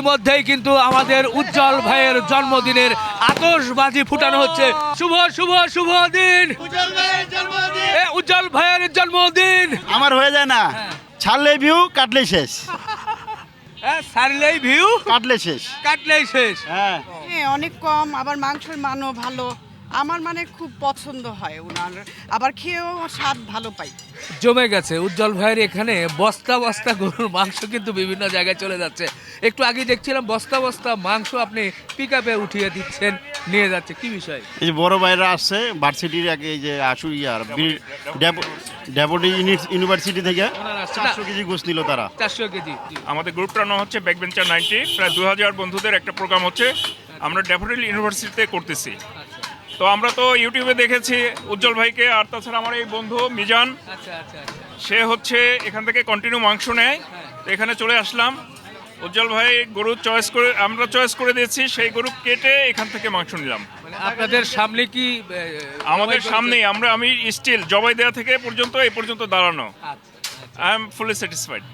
মধ্যেই কিন্তু আমাদের উজ্জ্বল ভাইয়ের জন্মদিনের আতশবাজি ফুটানো হচ্ছে। শুভ শুভ শুভ দিন। এ, উজ্জ্বল ভাইয়ের জন্মদিন। আমার হয়ে যায় না। ছাড়লে ভিউ কাটলে শেষ। হ্যাঁ, সারলেই ভিউ কাটলে শেষ। কাটলেই শেষ। হ্যাঁ। হ্যাঁ অনেক কম আবার মাংসের মানও ভালো। আমার মানে খুব পছন্দ হয় ওনার আবার খেয়েও স্বাদ ভালো পাই। জমে গেছে। উজ্জ্বল ভাইয়ের এখানে বস্তা বস্তা গরুর মাংস কিন্তু বিভিন্ন জায়গায় চলে যাচ্ছে। একটু আগে দেখছিলাম বস্তা বস্তা মাংস আপনি পিক আপে উঠিয়ে দিচ্ছেন নিয়ে যাচ্ছে। কি বিষয়? এই যে বড় ভাইরা আসছে ভার্সিটির আগে এই যে আশু ইয়ার ডেপুটি ইউনিভার্সিটি থেকে চারশো কেজি গোস নিল তারা। চারশো কেজি। আমাদের গ্রুপটার নাম হচ্ছে ব্যাকবেঞ্চার নাইনটি প্রায় দু হাজার বন্ধুদের একটা প্রোগ্রাম হচ্ছে। আমরা ড্যাফোডিল ইউনিভার্সিটিতে করতেছি। তো আমরা তো ইউটিউবে দেখেছি উজ্জ্বল ভাইকে আর তাছাড়া আমার এই বন্ধু মিজান। আচ্ছা আচ্ছা আচ্ছা। সে হচ্ছে এখান থেকে কন্টিনিউ মাংস নেয়। তো এখানে চলে আসলাম। উজ্জ্বল ভাই গরু চয়েস করে আমরা চয়েস করে দিয়েছি সেই গরু কেটে এখান থেকে মাংস নিলাম। মানে আপনাদের সামনে কি আমাদের সামনেই আমরা আমি স্টিল জবাই দেওয়া থেকে পর্যন্ত এই পর্যন্ত দাঁড়ানো। আই এম ফুলি স্যাটিসফাইড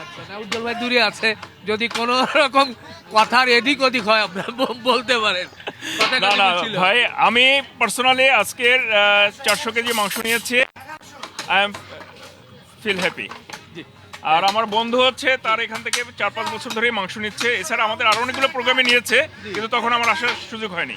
আচ্ছা উজ্জ্বল ভাই দূরে আছে। যদি কোনো রকম কথার এদিক ওদিক হয় আপনারা বলতে পারেন। না না ভাই আমি পার্সোনালি আজকের চারশো কেজি মাংস নিয়েছি। I am feel happy ji. আর আমার বন্ধু হচ্ছে তার এখান থেকে চার পাঁচ বছর ধরেই মাংস নিচ্ছে। এছাড়া আমাদের আরও অনেকগুলো প্রোগ্রামে নিয়েছে কিন্তু তখন আমার আসার সুযোগ হয়নি।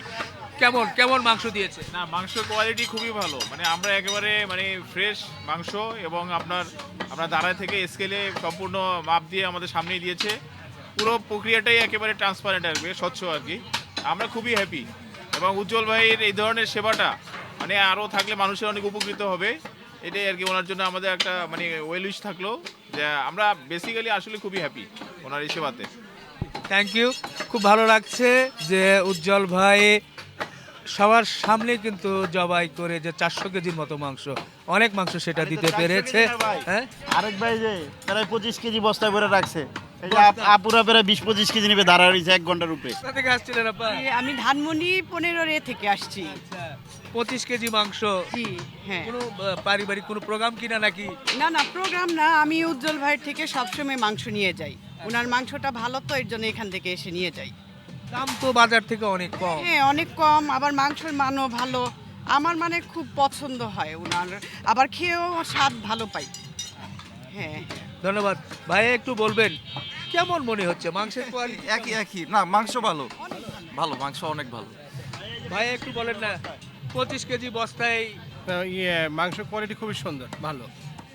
কেমন কেমন মাংস দিয়েছে? না মাংসের কোয়ালিটি খুবই ভালো। মানে আমরা একেবারে মানে ফ্রেশ মাংস এবং আপনার আপনার দাঁড়ায় থেকে স্কেলে সম্পূর্ণ মাপ দিয়ে আমাদের সামনেই দিয়েছে। পুরো প্রক্রিয়াটাই একেবারে ট্রান্সপারেন্ট আর কি স্বচ্ছ আর কি। আমরা খুবই হ্যাপি এবং উজ্জ্বল ভাইয়ের এই ধরনের সেবাটা মানে আরও থাকলে মানুষের অনেক উপকৃত হবে। এটাই আর কি ওনার জন্য আমাদের একটা মানে ওয়েল উইশ থাকল যে আমরা বেসিক্যালি আসলে খুবই হ্যাপি ওনার এই সেবাতে। থ্যাংক ইউ খুব ভালো লাগছে যে উজ্জ্বল ভাই সবার সামনে কিন্তু জবাই করে যে চারশো কেজির মতো মাংস অনেক মাংস সেটা দিতে পেরেছে। হ্যাঁ? আরেক ভাই যে তারা পঁচিশ কেজি বস্তায় ভরে রাখছে। আপুরা প্রায় বিশ পঁচিশ কেজি নেবে দাঁড়া রয়েছে এক ঘণ্টার উপরে। আমি ধানমন্ডি পনেরো রে থেকে আসছি। আচ্ছা পঁচিশ কেজি মাংস। জি হ্যাঁ। কোনো পারিবারিক কোনো প্রোগ্রাম কিনা নাকি? না না প্রোগ্রাম না আমি উজ্জ্বল ভাইয়ের থেকে সবসময় মাংস নিয়ে যাই। ওনার মাংসটা ভালো তো এর জন্য এখান থেকে এসে নিয়ে যাই। দাম তো বাজার থেকে অনেক কম। হ্যাঁ অনেক কম আবার মাংসের মানও ভালো। আমার মানে খুব পছন্দ হয় ওনার আবার খেয়েও স্বাদ ভালো পাই। হ্যাঁ। ধন্যবাদ। ভাই একটু বলবেন কেমন মনে হচ্ছে? মাংসের কোয়ালিটি একই একই। না মাংস ভালো। ভালো মাংস অনেক ভালো। ভাই একটু বলেন না পঁচিশ কেজি বস্তায় ইয়ে মাংস কোয়ালিটি খুবই সুন্দর ভালো।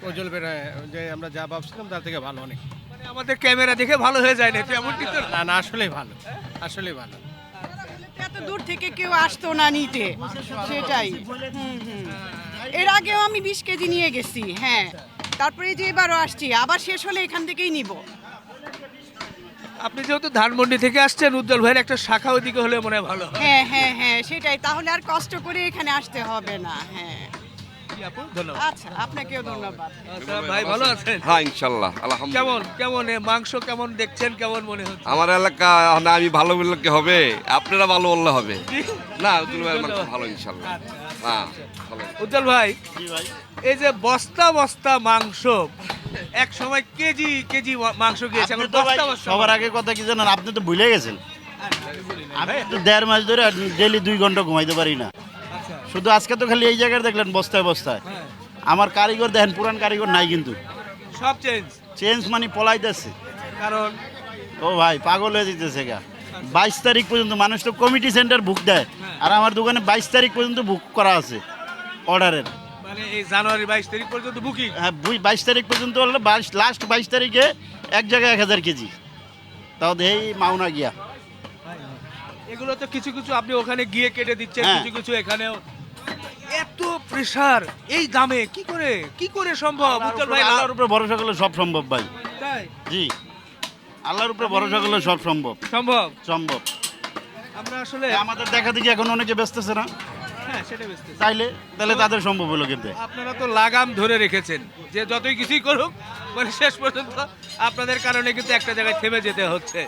ওজল বেড়া যে আমরা যা ভাবছিলাম তার থেকে ভালো অনেক। মানে আমাদের ক্যামেরা দেখে ভালো হয়ে যায় না তো এমন কিন্তু না। না আসলেই ভালো। আসলেই ভালো। এত দূর থেকে কেউ আসতো না নিতে। সেটাই। এর আগেও আমি বিশ কেজি নিয়ে গেছি হ্যাঁ। তারপরে যে এবারও আসছি আবার শেষ হলে এখান থেকেই নিব। আপনি যেহেতু ধানমন্ডি থেকে আসছেন উজ্জ্বল ভাইয়ের একটা শাখা ওইদিকে হলে মনে হয় ভালো হ্যাঁ। হ্যাঁ হ্যাঁ সেটাই। তাহলে আর কষ্ট করে এখানে আসতে হবে না হ্যাঁ। জি আপু, ধন্যবাদ। আচ্ছা আপনাকেও ধন্যবাদ। আচ্ছা, ভাই ভালো আছেন? হ্যাঁ ইনশাল্লাহ আলহামদুলিল্লাহ। কেমন কেমন এ মাংস কেমন দেখছেন কেমন মনে হচ্ছে? আমার এলাকা না আমি ভালো বললে কি হবে? আপনারা ভালো বললে হবে। না তুমি ভালো ইনশাল্লাহ। হ্যাঁ ভালো। উজ্জ্বল ভাই। এই যে বস্তা বস্তা মাংস এক সময় কেজি কেজি মাংস গিয়েছে এখন ভাই বস্তা সবার আগে কথা কি জানেন? আপনি তো ভুলে গেছেন। আমি তো দেড় মাস ধরে ডেলি দুই ঘণ্টা ঘুমাইতে পারি না। আচ্ছা। শুধু আজকে তো খালি এই জায়গায় দেখলেন বস্তায় বস্তায়। হ্যাঁ। আমার কারিগর দেখেন পুরান কারিগর নাই কিন্তু। সব চেঞ্জ চেঞ্জ মানে পলাইতেছে। কারণ? ও ভাই পাগল হয়ে যেতেছে গা। বাইশ তারিখ পর্যন্ত মানুষ তো কমিটি সেন্টার বুক দেয়। আর আমার দোকানে বাইশ তারিখ পর্যন্ত বুক করা আছে। অর্ডারের মানে এই জানুয়ারি বাইশ তারিখ পর্যন্ত বুকিং? হ্যাঁ বাইশ তারিখ পর্যন্ত হলে বাইশ লাস্ট বাইশ তারিখে এক জায়গায় এক হাজার কেজি। তাও এই মাওনা গিয়া। এগুলো তো কিছু কিছু আপনি ওখানে গিয়ে কেটে দিচ্ছেন হ্যাঁ। কিছু কিছু এখানেও। এত প্রেসার এই দামে কি করে কি করে সম্ভব? ভাই আল্লাহর উপরে ভরসা করলে সব সম্ভব ভাই। তাই? জি। আল্লাহর উপরে ভরসা করলে সব সম্ভব। সম্ভব? সম্ভব। আমরা আসলে আমাদের দেখা দেখি এখন অনেকে ব্যস্তছে না। চাইলে তাহলে তাদের সম্ভব হলো কিন্তু। আপনারা তো লাগাম ধরে রেখেছেন যে যতই কিছুই করুক মানে শেষ পর্যন্ত আপনাদের কারণে কিন্তু একটা জায়গায় থেমে যেতে হচ্ছে।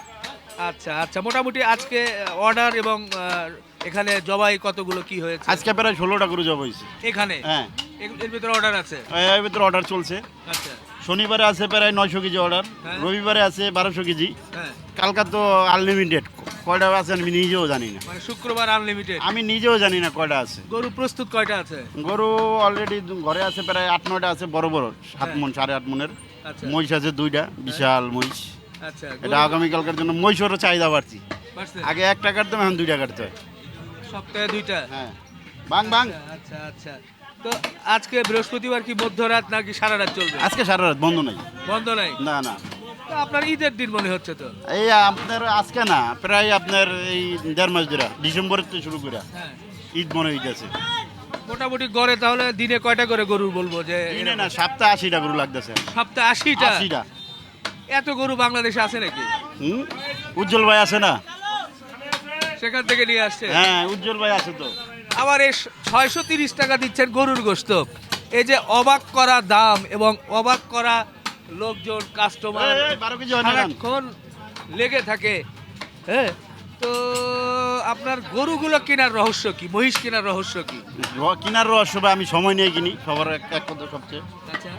আচ্ছা আচ্ছা মোটামুটি আজকে অর্ডার এবং এখানে জবাই কতগুলো কি হয়েছে? আজকে প্রায় ষোলোটা করে জব হয়েছে। এখানে? হ্যাঁ। এর এর ভিতরে অর্ডার আছে? এর ভিতরে অর্ডার চলছে। আচ্ছা। শনিবারে আছে প্রায় নয়শো কেজি অর্ডার হ্যাঁ। রবিবারে আছে বারোশো কেজি। হ্যাঁ। কালকা তো আনলিমিটেড কয়টা আছে আমি নিজেও জানি না। মানে শুক্রবার আনলিমিটেড আমি নিজেও জানি না কয়টা আছে। গরু প্রস্তুত কয়টা আছে? গরু অলরেডি ঘরে আছে প্রায় আট নয়টা আছে বড় বড় সাত হ্যাঁ। মন সাড়ে আট মনের। আচ্ছা। মহিষ আছে দুইটা বিশাল মহিষ। আচ্ছা এটা আগামীকালকার জন্য মহিষেরও চাহিদা বাড়ছি। আগে এক টাকার দাম এখন দুই টাকার তো সপ্তাহে দুইটা? হ্যাঁ। বাং বাং। আচ্ছা আচ্ছা। তো আজকে বৃহস্পতিবার কি মধ্যরাত নাকি সারা রাত চলবে? আজকে সারা রাত বন্ধ নাই। বন্ধ নাই? না না। তো আপনার ঈদের দিন মনে হচ্ছে তো? এই আপনার আজকে না প্রায় আপনার এই দেড় মাস ধরে ডিসেম্বরের তো শুরু করে হ্যাঁ। ঈদ মনে হইতেছে। মোটামুটি গড়ে তাহলে দিনে কয়টা করে গরু বলব যে দিনে না সপ্তাহে আশিটা গরু লাগতেছে। সপ্তাহে আশিটা? আশিটা। এত গরু বাংলাদেশে আছে নাকি? হুম? উজ্জ্বল ভাই আছে না? সেখান থেকে নিয়ে আসছে? হ্যাঁ উজ্জ্বল ভাই আছে তো। আবার এই ছয়শো তিরিশ টাকা দিচ্ছেন গরুর গোস্ত। এই যে অবাক করা দাম এবং অবাক করা লোকজন কাস্টমার? সারাক্ষণ লেগে থাকে। হ্যাঁ তো আপনার গরুগুলো কেনার রহস্য কি? মহিষ কেনার রহস্য কি? কেনার রহস্য ভাই আমি সময় নিয়ে কিনি সবার এক কথা সবচেয়ে। আচ্ছা।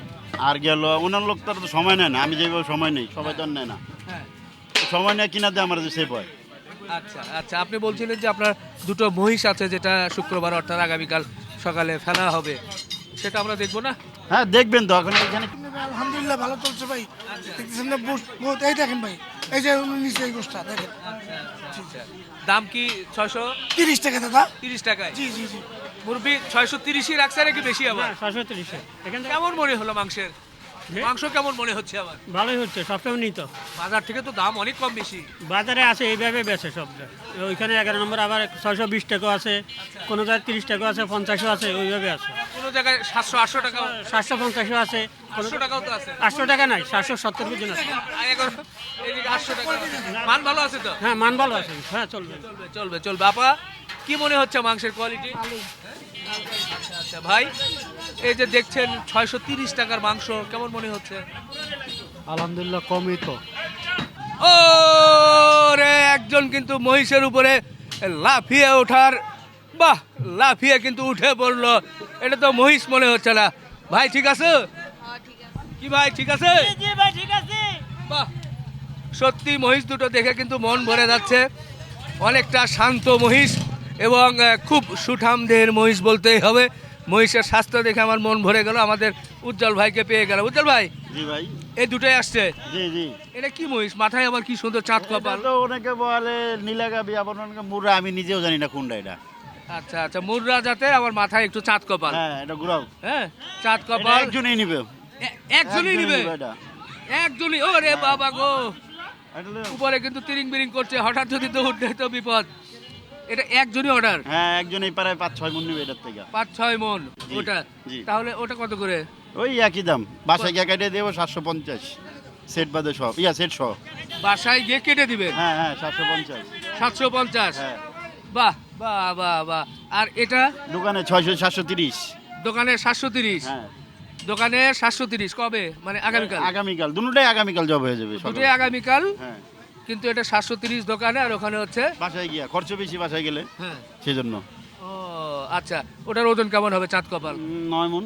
আর গেল ওনার লোক তার তো সময় নেয় না আমি যেভাবে সময় নেই সবাই তো নেয় না। হ্যাঁ। সময় নিয়ে কিনা দিয়ে আমার যে সেভ হয়। আচ্ছা আচ্ছা আপনি বলছিলেন যে আপনার দুটো মহিষ আছে যেটা শুক্রবার অর্থাৎ আগামীকাল সকালে ফেলা হবে। সেটা আমরা দেখব না? হ্যাঁ দেখবেন তো এখন এখানে আলহামদুলিল্লাহ ভালো চলছে ভাই। দেখতেছেন না বুট এই দেখেন ভাই এই যে নিচে এই গোষ্ঠটা দেখেন। আচ্ছা দাম কি ছয়শো? তিরিশ টাকা দাদা। তিরিশ টাকায়? জি জি জি। মুরব্বি ছয়শো তিরিশই রাখছে নাকি বেশি আবার? ছশো তিরিশে। এখান থেকে কেমন মনে হলো মাংসের? মাংস কেমন মনে হচ্ছে আবার ভালোই হচ্ছে সবসময় নিত। বাজার থেকে তো দাম অনেক কম বেশি। বাজারে আছে এইভাবে বেচে সব ওইখানে এগারো নম্বর আবার ছয়শো বিশ টাকা আছে কোনো জায়গায় তিরিশ টাকা আছে পঞ্চাশও আছে ওইভাবে আছে। কোনো জায়গায় সাতশো আটশো টাকা? সাতশো পঞ্চাশও আছে আটশো টাকাও তো আছে। আটশো টাকা নাই সাতশো সত্তর পর্যন্ত আছে। আর এগারো- এদিকে আটশো টাকা। মান ভালো আছে তো? হ্যাঁ মান ভালো আছে। হ্যাঁ চলবে। চলবে চলবে চলবে। আপা কি মনে হচ্ছে মাংসের কোয়ালিটি আচ্ছা ভাই এই যে দেখছেন ছয়শো তিরিশ টাকার মাংস কেমন মনে হচ্ছে? আলহামদুলিল্লাহ কমই তো। ও রে একজন কিন্তু মহিষের উপরে লাফিয়ে ওঠার বাহ লাফিয়ে কিন্তু উঠে পড়ল। এটা তো মহিষ মনে হচ্ছে না। ভাই ঠিক আছে? কি ভাই ঠিক আছে? বাহ সত্যি মহিষ দুটো দেখে কিন্তু মন ভরে যাচ্ছে। অনেকটা শান্ত মহিষ। এবং খুব সুঠাম দেহের মহিষ বলতেই হবে। মহিষের স্বাস্থ্য দেখে আমার মন ভরে গেল আমাদের উজ্জ্বল ভাইকে পেয়ে গেল উজ্জ্বল ভাই জি ভাই। এই দুটোই আসছে? জি জি। এটা কি মহিষ? মাথায় আবার কি সুন্দর চাঁদ কপাল? তো অনেকে বলে নীলাগাবি আবার অনেকে মুরা আমি নিজেও জানি না কোনটা এটা। আচ্ছা আচ্ছা মুর্রা যাতে আমার মাথায় একটু চাঁদ কপাল। হ্যাঁ এটা ঘুরাও হ্যাঁ চাঁদ কপাল। একজনই নিবে। একজনই নিবে? এটা। একজনই? ও রে বাবা গো! উপরে কিন্তু তিরিং বিরিং করছে হঠাৎ যদি তো উঠে তো বিপদ। এটা একজনই অর্ডার হ্যাঁ একজনই প্রায় পাঁচ ছয় মন নিবে এটার থেকে। পাঁচ ছয় মন ওটা? তাহলে ওটা কত করে? ওই একই দাম। বাসায় গিয়ে কেটে দেবো সাতশো পঞ্চাশ। সেট বাদে সব। ইয়া সেট সহ। বাসায় গিয়ে কেটে দিবেন? হ্যাঁ হ্যাঁ সাতশো পঞ্চাশ। সাতশো পঞ্চাশ? হ্যাঁ। বাহ বাহ বাহ বাহ। আর এটা? দোকানে ছয়শো সাতশো তিরিশ। দোকানে সাতশো তিরিশ? হ্যাঁ। দোকানে সাতশো তিরিশ কবে? মানে আগামীকাল? আগামীকাল। দুটোটাই আগামীকাল জব হয়ে যাবে। দুটোই আগামীকাল? হ্যাঁ। কিন্তু এটা সাতশো তিরিশ দোকানে আর ওখানে হচ্ছে বাসায় গিয়া খরচ বেশি বাসায় গেলে। হ্যাঁ। সেই জন্য ও আচ্ছা ওটার ওজন কেমন হবে চাঁদ কপাল? নয় মন।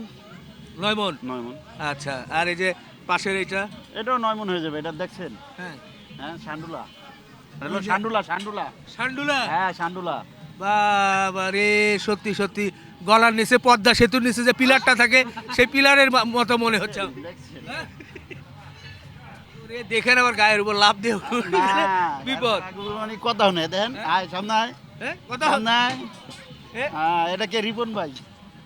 নয় মন? নয় মন। আচ্ছা আর এই যে পাশের এইটা? এটাও নয় মন হয়ে যাবে এটা দেখছেন? হ্যাঁ। হ্যাঁ সান্ডুলা। সান্ডুলা সান্ডুলা। সান্ডুলা? হ্যাঁ সান্ডুলা। বাবা রে সত্যি সত্যি। গলার নিচে পদ্মা সেতুর নিচে যে পিলারটা থাকে সেই পিলারের মতো মনে হচ্ছে হ্যাঁ? দেখেন আবার গায়ের উপর লাভ দিয়ে বিপদ। মানে কথা শুনে দেখেন আয় সামনে আয়। হ্যাঁ? কথা সামনে আয়। হ্যাঁ? এটা কে রিপন ভাই?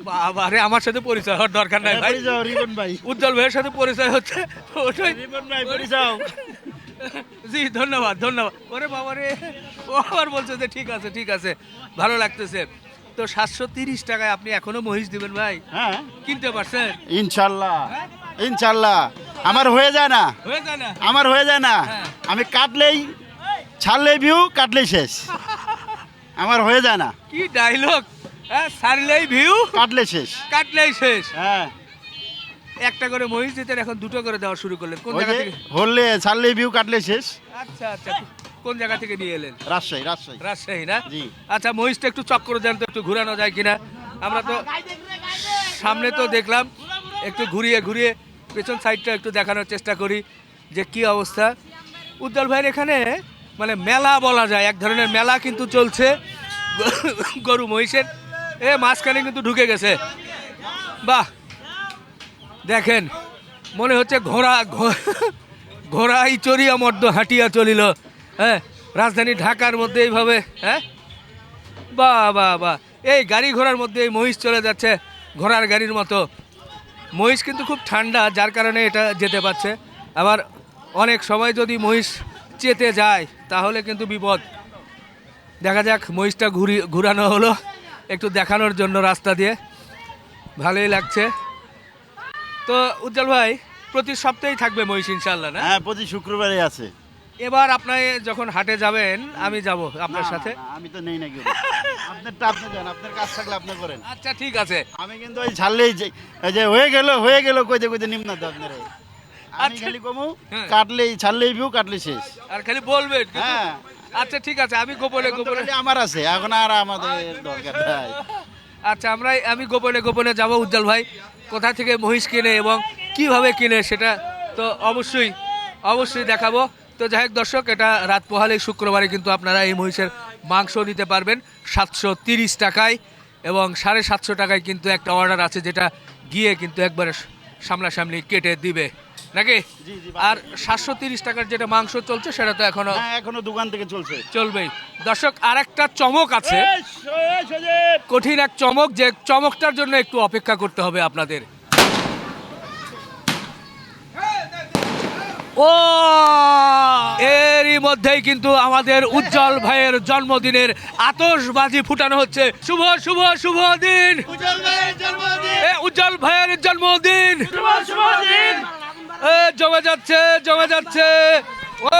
বাবা রে আমার সাথে পরিচয় হওয়ার দরকার নাই ভাই। রিপন ভাই। উজ্জ্বল ভাইয়ের সাথে পরিচয় হচ্ছে। ওটাই। রিপন ভাই পরিচয়। জি ধন্যবাদ ধন্যবাদ। ওরে বাবা রে ও আবার বলছে যে ঠিক আছে ঠিক আছে ভালো লাগতেছে। তো সাতশো তিরিশ টাকায় আপনি এখনও মহিষ দিবেন ভাই? হ্যাঁ। কিনতে পারছেন? ইনশাল্লাহ। ইনশাল্লাহ আমার হয়ে যায় না। আমার হয়ে যায় না। হ্যাঁ। আমি কাটলেই ছাড়লেই ভিউ কাটলেই শেষ। আমার হয়ে যায় না। কি ডাইলগ হ্যাঁ সারলেই ভিউ কাটলে শেষ। কাটলেই শেষ। হ্যাঁ। একটা করে মহিষ দিতেন এখন দুটো করে দেওয়া শুরু করলেন। কোন জায়গা থেকে? হলে ছাড়লেই ভিউ কাটলে শেষ। আচ্ছা আচ্ছা কোন জায়গা থেকে নিয়ে এলেন? রাজশাহী রাজশাহী। রাজশাহী না? জি। আচ্ছা মহিষটা একটু চক্কর দেন তো একটু ঘুরানো যায় কিনা। আমরা তো সামনে তো দেখলাম একটু ঘুরিয়ে ঘুরিয়ে পেছন সাইডটা একটু দেখানোর চেষ্টা করি যে কি অবস্থা। উজ্জ্বল ভাইয়ের এখানে মানে মেলা বলা যায়, এক ধরনের মেলা কিন্তু চলছে গরু মহিষের। এ, মাঝখানে কিন্তু ঢুকে গেছে। বাহ! দেখেন, মনে হচ্ছে ঘোড়া ঘোড়াই চড়িয়া মর্দ হাঁটিয়া চলিল। হ্যাঁ রাজধানী ঢাকার মধ্যে এইভাবে হ্যাঁ? বাহ বাহ বাহ! এই গাড়ি ঘোড়ার মধ্যে এই মহিষ চলে যাচ্ছে ঘোড়ার গাড়ির মতো। মহিষ কিন্তু খুব ঠান্ডা যার কারণে এটা যেতে পারছে। আবার অনেক সময় যদি মহিষ চেতে যায় তাহলে কিন্তু বিপদ। দেখা যাক মহিষটা ঘুরি ঘুরানো হলো একটু দেখানোর জন্য রাস্তা দিয়ে। ভালোই লাগছে। তো উজ্জ্বল ভাই প্রতি সপ্তাহেই থাকবে মহিষ ইনশাল্লাহ না? হ্যাঁ প্রতি শুক্রবারে আছে। এবার আপনার যখন হাটে যাবেন আমি যাব আপনার সাথে। আমি তো নেই নাকি আপনারটা আপনি যান আপনার কাজ থাকলে আপনি করেন। আচ্ছা ঠিক আছে। আমি কিন্তু ওই ছাড়লেই যে হয়ে গেল হয়ে গেল কইতে কইতে নিম্ন তো আমি আচ্ছা। খালি কমু হ্যাঁ। কাটলেই ছাড়লেই ভিউ কাটলে শেষ। আর খালি বলবেন। হ্যাঁ। আচ্ছা ঠিক আছে আমি গোপনে গোপনে খালি আমার আছে এখন আর আমাদের দরকার নাই। আচ্ছা আমরা আমি গোপনে গোপনে যাব উজ্জ্বল ভাই। কোথা থেকে মহিষ কিনে এবং কীভাবে কিনে সেটা তো অবশ্যই অবশ্যই দেখাবো। তো যাই হোক দর্শক এটা রাত পোহালে শুক্রবারে কিন্তু আপনারা এই মহিষের মাংস নিতে পারবেন সাতশো তিরিশ টাকায় এবং সাড়ে সাতশো টাকায় কিন্তু একটা অর্ডার আছে যেটা গিয়ে কিন্তু একবারে সামনাসামনি কেটে দিবে। নাকি? আর সাতশো তিরিশ টাকার যেটা মাংস চলছে সেটা তো এখনও হ্যাঁ এখনও দোকান থেকে চলছে। চলবেই। দর্শক আর একটা চমক আছে। কঠিন এক চমক যে চমকটার জন্য একটু অপেক্ষা করতে হবে আপনাদের। ও! এরই মধ্যেই কিন্তু আমাদের উজ্জ্বল ভাইয়ের জন্মদিনের আতশবাজি ফুটানো হচ্ছে। শুভ শুভ শুভ দিন! এ, উজ্জ্বল ভাইয়ের জন্মদিন! এ, জমে যাচ্ছে জমে যাচ্ছে। ও!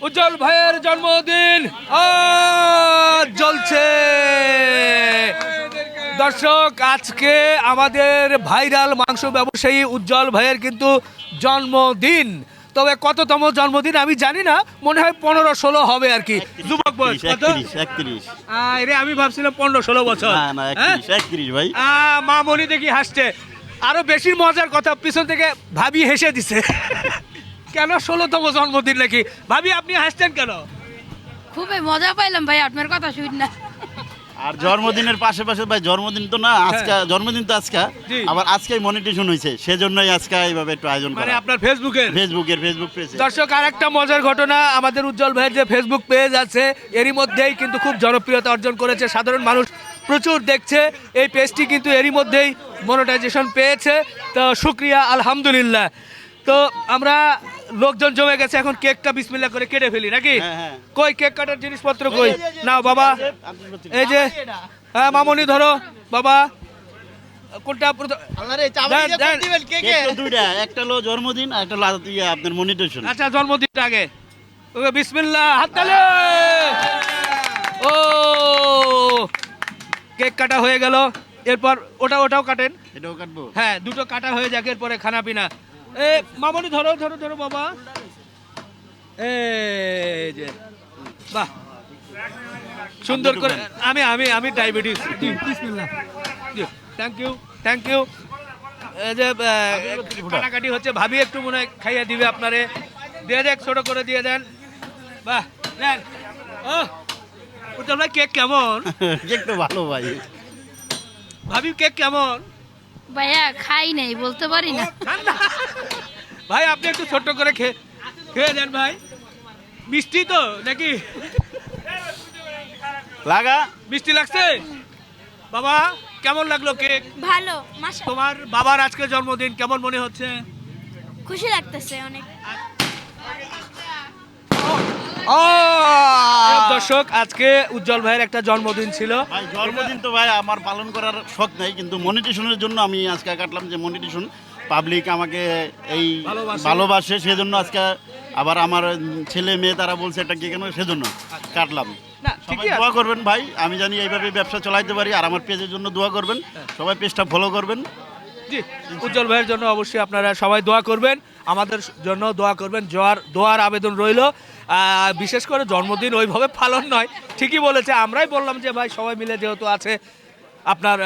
উজ্জ্বল ভাইয়ের জন্মদিন জ্বলছে। দর্শক আজকে আমাদের ভাইরাল মাংস ব্যবসায়ী উজ্জ্বল ভাইয়ের কিন্তু জন্মদিন। তবে কততম জন্মদিন আমি জানি না মনে হয় পনেরো ষোলো হবে আর কি। যুবক বয়স কত? রে আমি ভাবছিলাম পনেরো ষোলো বছর। হ্যাঁ? ভাই। মা মনি দেখি হাসছে। আরও বেশি মজার কথা পিছন থেকে ভাবি হেসে দিছে। কেন ষোলোতম জন্মদিন নাকি? ভাবি আপনি হাসছেন কেন? খুবই মজা পাইলাম ভাই আপনার কথা শুন। না আর জন্মদিনের পাশে পাশে ভাই জন্মদিন তো না আজকে জন্মদিন তো আজকে। হ্যাঁ। আবার আজকেই মনিটেশন হয়েছে সেজন্যই আজকে এইভাবে একটু আয়োজন মানে করা। আপনার ফেসবুকের ফেসবুকের ফেসবুক পেজে দর্শক আর একটা মজার ঘটনা আমাদের উজ্জ্বল ভাইয়ের যে ফেসবুক পেজ আছে এরই মধ্যেই কিন্তু খুব জনপ্রিয়তা অর্জন করেছে সাধারণ মানুষ। প্রচুর দেখছে এই পেজটি কিন্তু এরই মধ্যেই মনিটাইজেশন পেয়েছে। তো শুক্রিয়া আলহামদুলিল্লাহ। তো আমরা লোকজন জমে গেছে এখন কেকটা বিসমিল্লা করে কেটে ফেলি নাকি? হ্যাঁ, হ্যাঁ। কই কেক কাটার জিনিসপত্র কই? নাও বাবা। এই যে হ্যাঁ মামনি ধরো বাবা। কোনটা দুইটা একটা হলো জন্মদিন আর একটা আপনার মনিটেশন। আচ্ছা জন্মদিনটা আগে। ওকে বিসমিল্লাহ হাত তালে ও কেক কাটা হয়ে গেল। এরপর ওটা ওটাও কাটেন। এটাও কাটবো? হ্যাঁ দুটো কাটা হয়ে যাক এরপরে খানা পিনা এ মামনি ধরো ধরো ধরো বাবা। এই যে বাহ। সুন্দর করে আমি আমি আমি diabetes thank you thank you এই যে কাটাকাটি হচ্ছে ভাবি একটু মনে হয় খাইয়ে দিবে আপনারে। দিয়ে দেখ ছোট করে দিয়ে দেন। বাহ নেন ও ভাই কেক কেমন? কেক তো ভালো ভাই। ভাবি কেক কেমন? ভাইয়া খাই নাই বলতে পারি না। ভাই আপনি একটু ছোট্ট করে খেয়ে খেয়ে দেন ভাই। মিষ্টি তো নাকি? লাগা? মিষ্টি লাগছে? বাবা কেমন লাগল কেক? ভালো তোমার বাবার আজকে জন্মদিন কেমন মনে হচ্ছে? খুশি লাগতেছে অনেক। দর্শক আজকে উজ্জ্বল ভাইয়ের একটা জন্মদিন ছিল। ভাই জন্মদিন তো ভাই আমার পালন করার শখ নাই কিন্তু মনিটেশনের জন্য আমি আজকে কাটলাম যে মনিটেশন পাবলিক আমাকে এই ভালোবাসে। সেজন্য আজকে আবার আমার ছেলে মেয়ে তারা বলছে এটা কি কেন? সেজন্য কাটলাম। সবাই দোয়া করবেন ভাই আমি জানি এইভাবে ব্যবসা চালাইতে পারি আর আমার পেজের জন্য দোয়া করবেন। সবাই পেজটা ফলো করবেন। জি উজ্জ্বল ভাইয়ের জন্য অবশ্যই আপনারা সবাই দোয়া করবেন। আমাদের জন্য দোয়া করবেন। জোয়ার দোয়ার আবেদন রইল। বিশেষ করে জন্মদিন ওইভাবে পালন নয়। ঠিকই বলেছে আমরাই বললাম যে ভাই সবাই মিলে যেহেতু আছে আপনার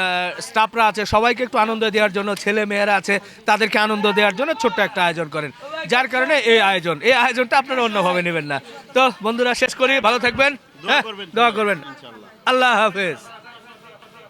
স্টাফরা আছে সবাইকে একটু আনন্দ দেওয়ার জন্য ছেলে মেয়েরা আছে তাদেরকে আনন্দ দেওয়ার জন্য ছোট্ট একটা আয়োজন করেন। যার কারণে এই আয়োজন এই আয়োজনটা আপনারা অন্যভাবে নেবেন না। তো বন্ধুরা শেষ করি ভালো থাকবেন দোয়া হ্যাঁ করবেন দোয়া করবেন। আল্লাহ হাফেজ।